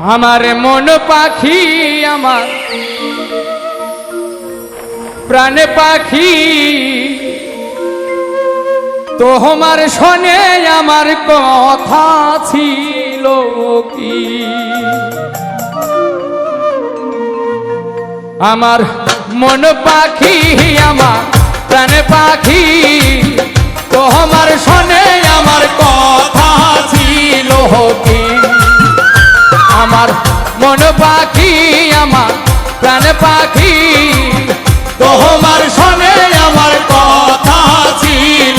আমার মন পাখি আমার। প্রাণ পাখি। তো তোমার শোনে আমার কথা ছিল কি? আমার মন পাখি আমার, প্রাণ পাখি। তো তোমার শোনে আমার কথা ছিল কি? আমার মন পাখি আমার প্রাণ পাখি। তোমার সনে আমার কথা ছিল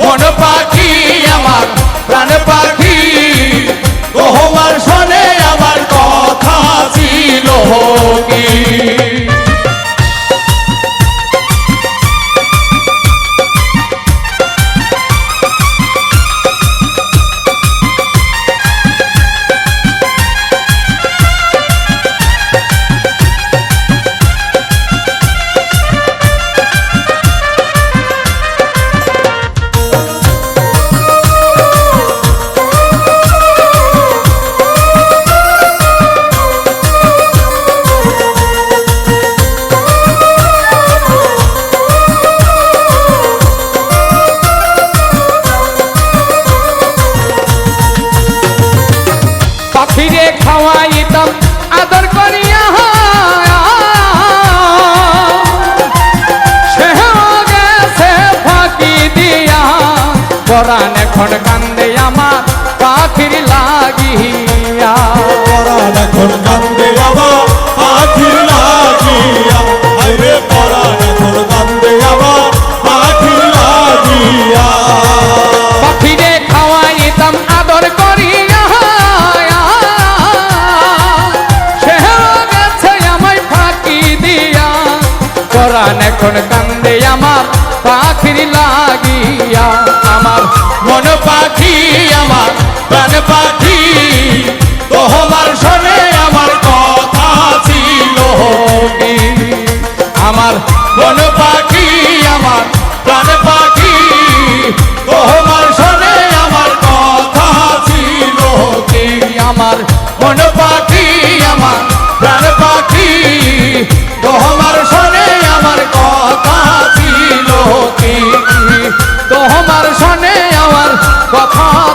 আমার মন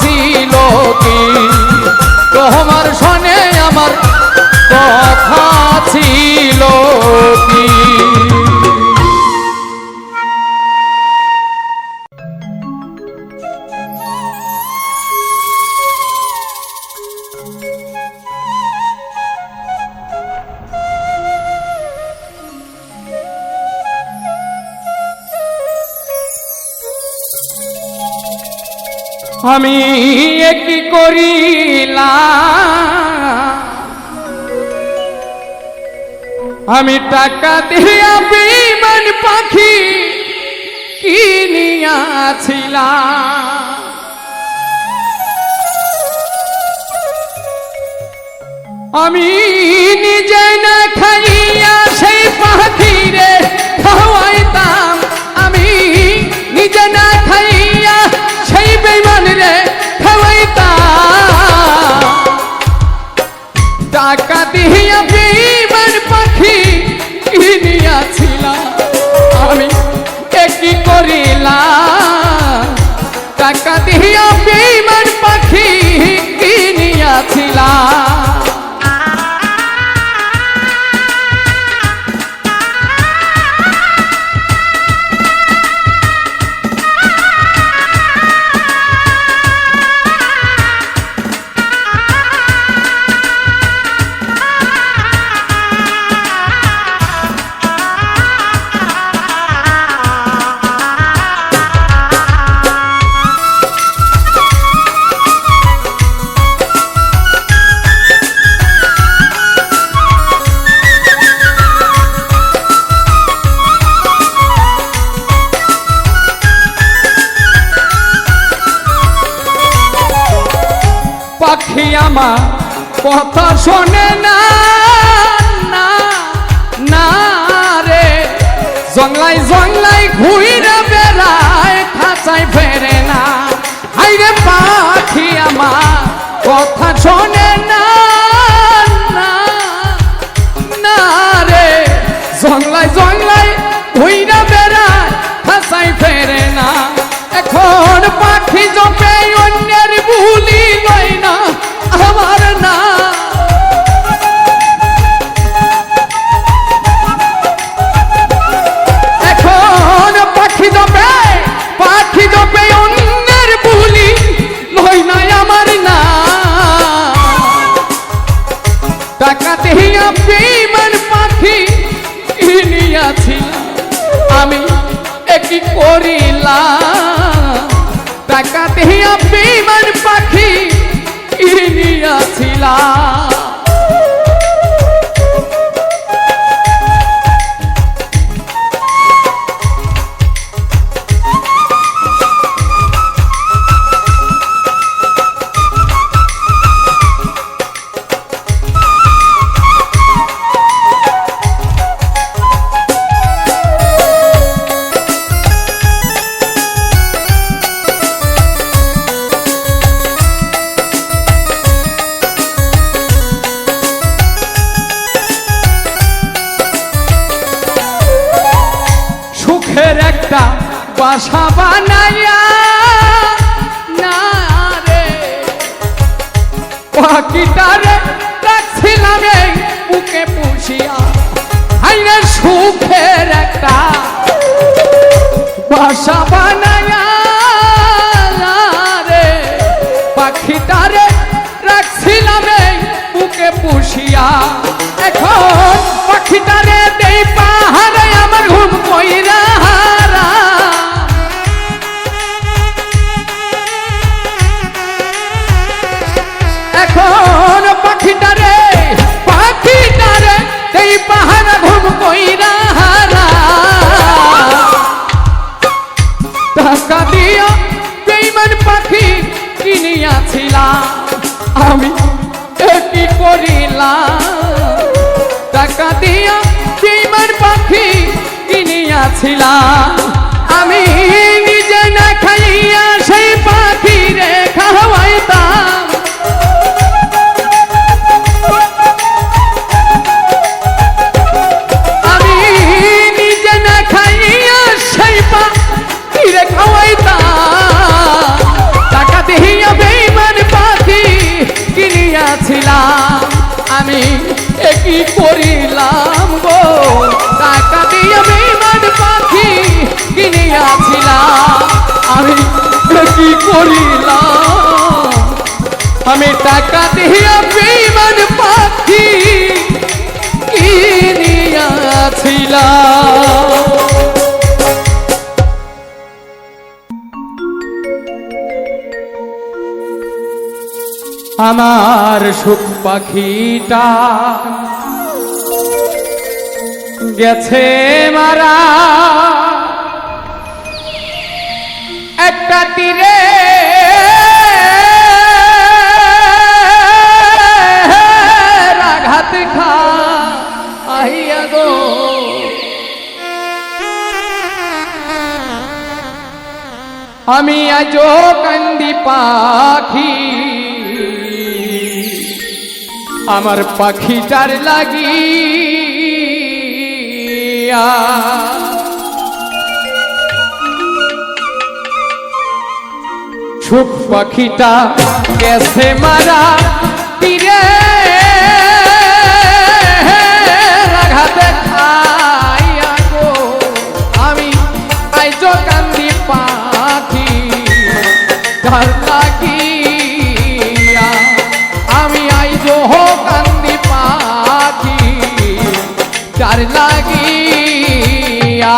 ছিল কি? তোমার শনি আমি কি করিলা আমি টাকা দিয়া বিমান পাখি কিনিয়াছিলাম। আমি নিজে ছিলাম আমি কি করিলাম। টাকা দিয়া ডিমের পাখি কিনিয়াছিলাম টাকা পাখি আমার সুখ পাখিটা গেছে মারা। একটা তীরে আমি আজো কান্দি পাখি। আমার পাখিটার লাগি সুখ পাখিটা গেছে মারা তীরে। তার লাগিয়া আমি আইজ হো কান্দি পাখি তার লাগিয়া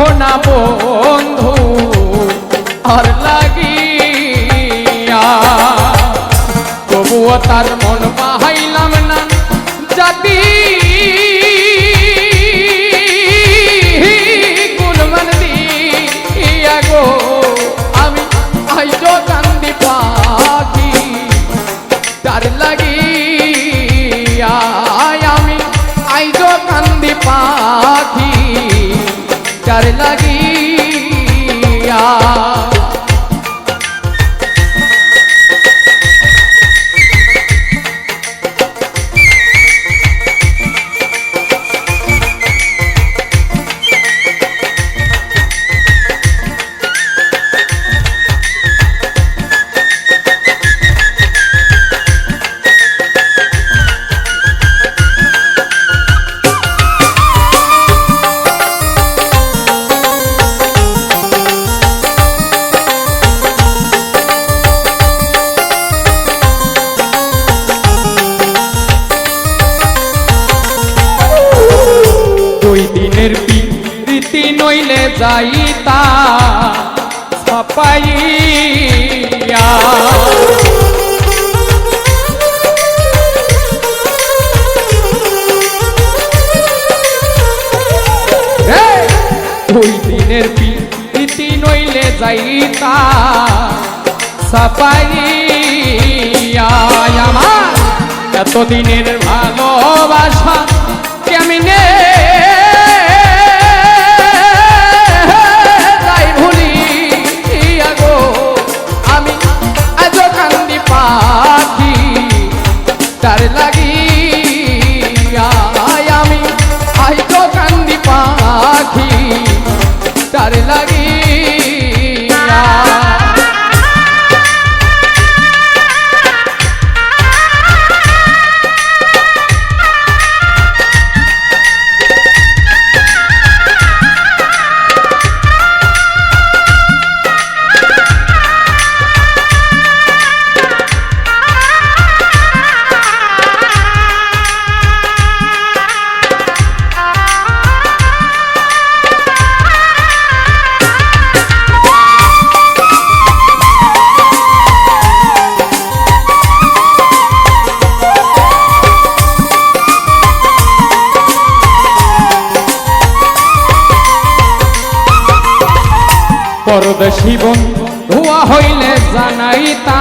সোনা বন্ধু, আর লাগিয়া। তবুও তার মন পাহাইলাম না, জাতি। লাগিয়া আমি আইজ কান্দি পাখি। তার লাগিয়া এতদিনের ভালোবাসা? কেমনে পরদেশী বন্ধুয়া হইলে জানাই তা,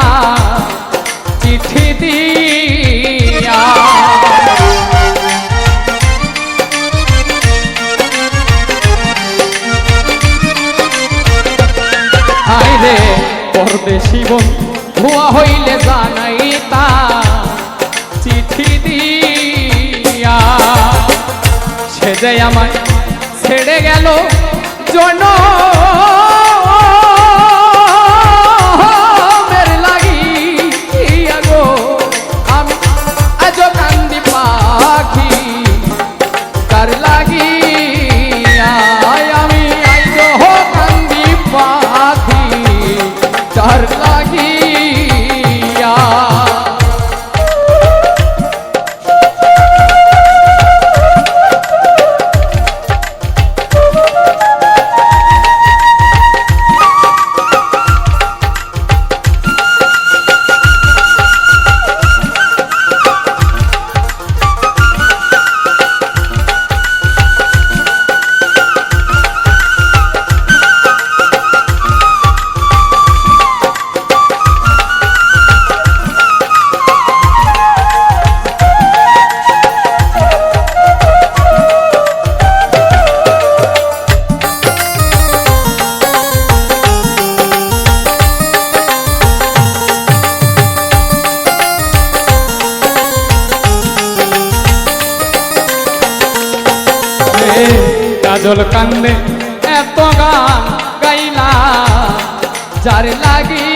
চিঠি দিয়া। হাই রে পরদেশী বন্ধুয়া হইলে জানাই তা, চিঠি দিয়া। সে আমায় কাজল কান্দে এত গান গাইলা, যার লাগি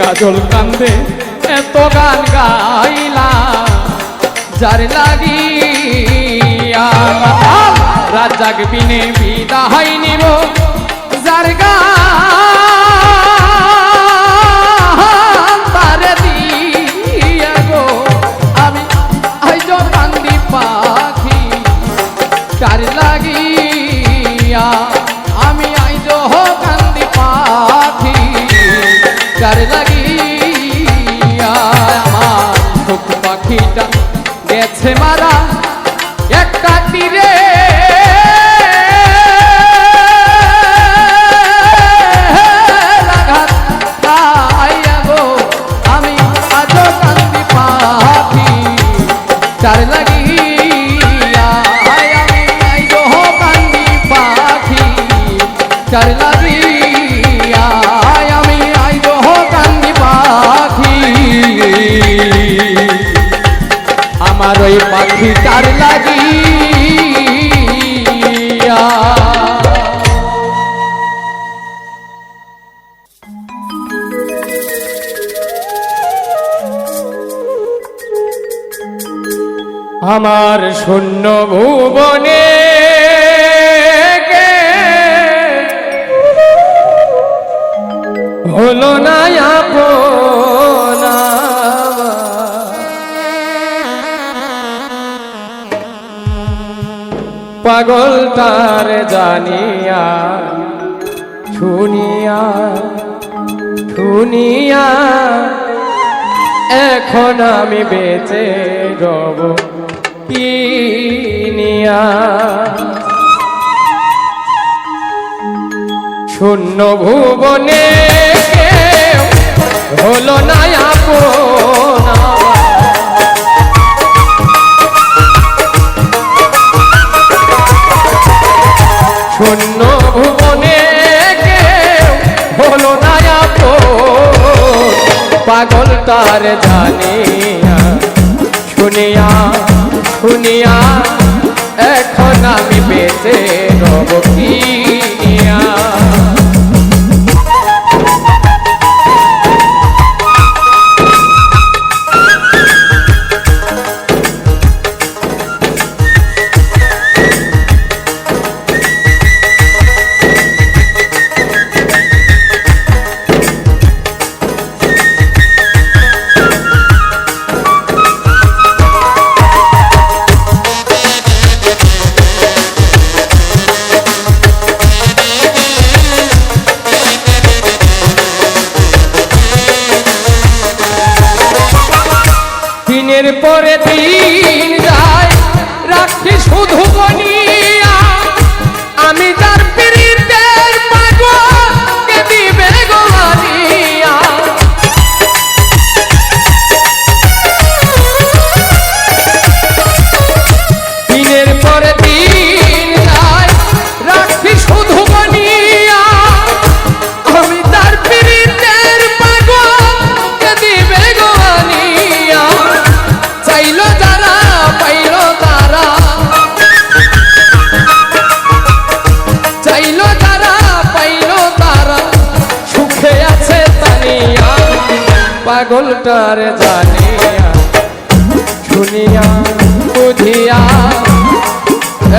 কাজল কান্দে এত গান গাইলা, যার লাগি রাজাক বিনে বিদায় নিব গেছে মারা একটা আমার শূন্য ভুবনে হলো না পাগল তার জানিয়া শুনিয়া শুনিয়া এখন আমি বেঁচে রব। কিনিয়া শূন্য ভুবনে পাগলটার জানিয়া শুনিয়া বুঝিয়া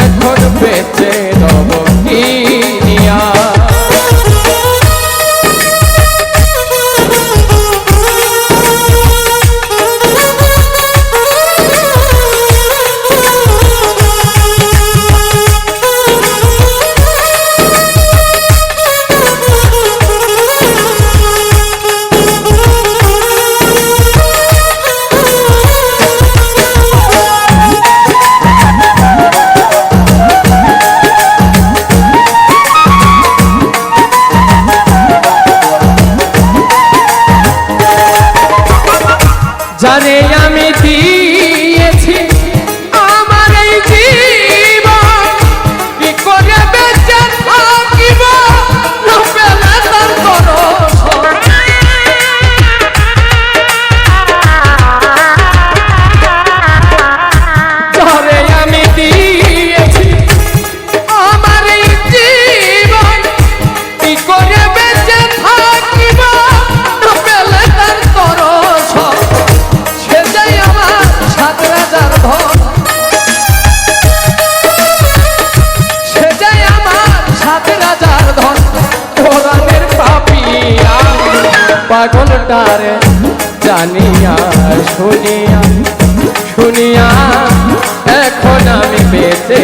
এখন বেঁচে রব। তারে আমি দিই পাগলটারে জানিয়া শুনিয়া শুনিয়া এখন আমি বেঁচে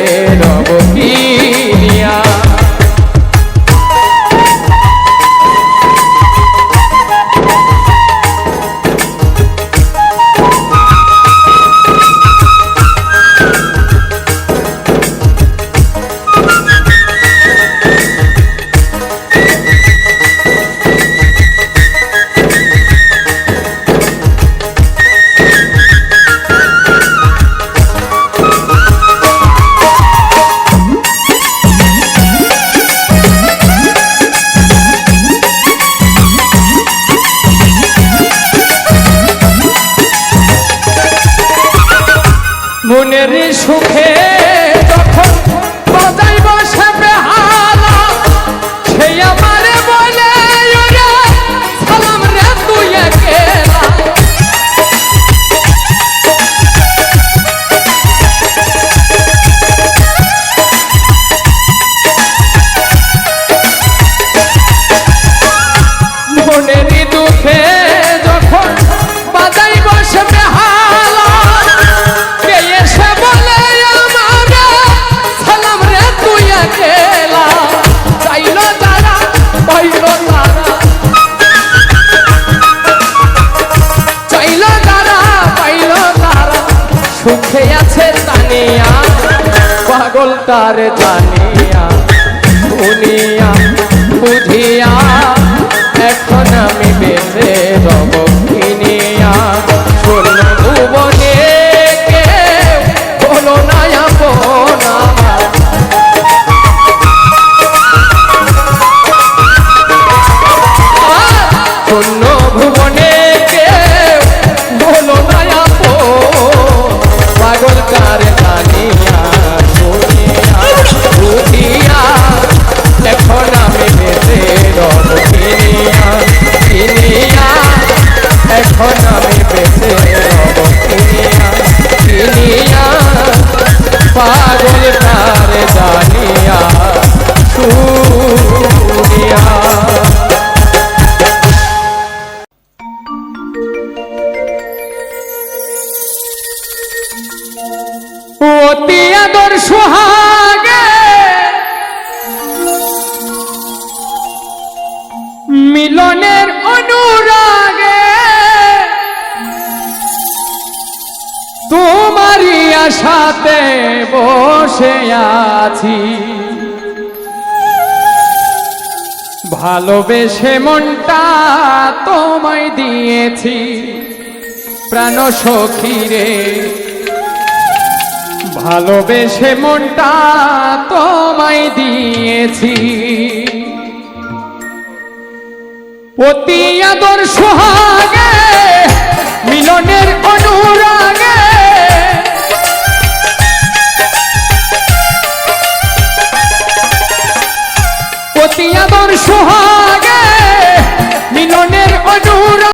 আশাতে বসে আছি। ভালোবেসে মনটা তোমায় দিয়েছি। প্রাণ সখী রে। ভালোবেসে মনটা তোমায় দিয়েছি। অতি আদর সোহাগে মিলনের অনুরা আদর সোহাগ